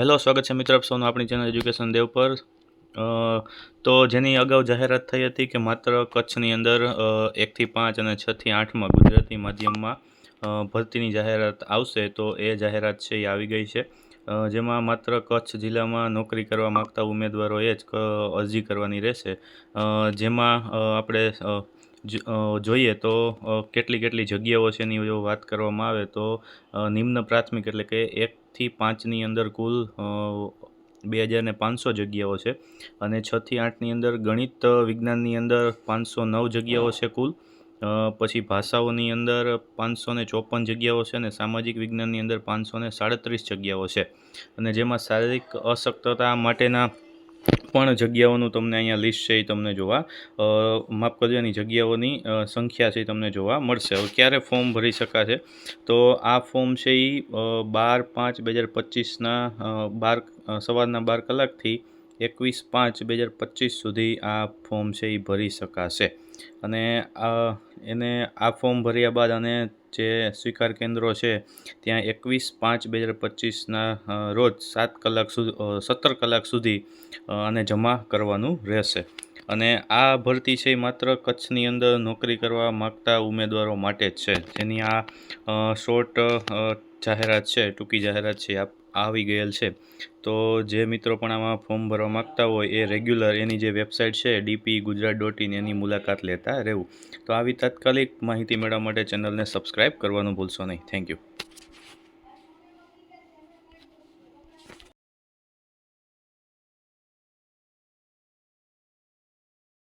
Hello, સ્વાગત છે મિત્રો આપ સૌનું આપણી ચેનલ એજ્યુકેશન દેવ પર. તો જેની અગાઉ જાહેરાત થઈ હતી કે માત્ર કચ્છની અંદર એકથી પાંચ અને છથી આઠમાં ગુજરાતી માધ્યમમાં ભરતીની જાહેરાત આવશે, તો એ જાહેરાત છે એ આવી ગઈ છે. જેમાં માત્ર કચ્છ જિલ્લામાં નોકરી કરવા માગતા ઉમેદવારોએ જ અરજી કરવાની રહેશે. જેમાં આપણે જોઈએ તો કેટલી કેટલી જગ્યાઓ છે એની વાત કરવામાં આવે તો નિમ્ન પ્રાથમિક એટલે કે એકથી પાંચની અંદર કુલ બે હજાર ને પાંચસો જગ્યાઓ છે. અને છથી આઠની અંદર ગણિત વિજ્ઞાનની અંદર પાંચસો નવ જગ્યાઓ છે કુલ. પછી ભાષાઓની અંદર પાંચસો ને ચોપન જગ્યાઓ છે અને સામાજિક વિજ્ઞાનની અંદર પાંચસો ને સાડત્રીસ જગ્યાઓ છે. અને જેમાં શારીરિક અશક્તતા માટેના પણ જગ્યાઓનું તમને અહીંયા લિસ્ટ છે એ તમને જોવા માફ કરજો, એની જગ્યાઓની સંખ્યા છે એ તમને જોવા મળશે. હવે ક્યારે ફોર્મ ભરી શકાશે? તો આ ફોર્મ છે એ બાર પાંચ બે હજાર પચીસના બાર સવારના બાર કલાકથી એકવીસ પાંચ બે હજાર પચીસ સુધી આ ફોર્મ છે એ ભરી શકાશે. અને એને આ ફોર્મ ભર્યા બાદ અને જે સ્વીકાર કેન્દ્રો છે, ત્યાં એકવીસ પાંચ બે હજાર પચીસના રોજ સાત કલાક સુધી સત્તર કલાક સુધી અને જમા કરવાનું રહેશે. અને આ ભરતી છે માત્ર કચ્છની અંદર નોકરી કરવા માગતા ઉમેદવારો માટે જ છે. જેની આ શોર્ટ જાહેરાત છે, ટૂંકી જાહેરાત છે આ આવી ગયેલ છે. તો જે મિત્રો પણ આમાં ફોર્મ ભરવા માગતા હોય એ રેગ્યુલર એની જે વેબસાઇટ છે, ડીપી ગુજરાત ડોટ ઇન એની મુલાકાત લેતા રહેવું. તો આવી તાત્કાલિક માહિતી મેળવવા માટે ચેનલને સબસ્ક્રાઈબ કરવાનું ભૂલશો નહીં. Thank you.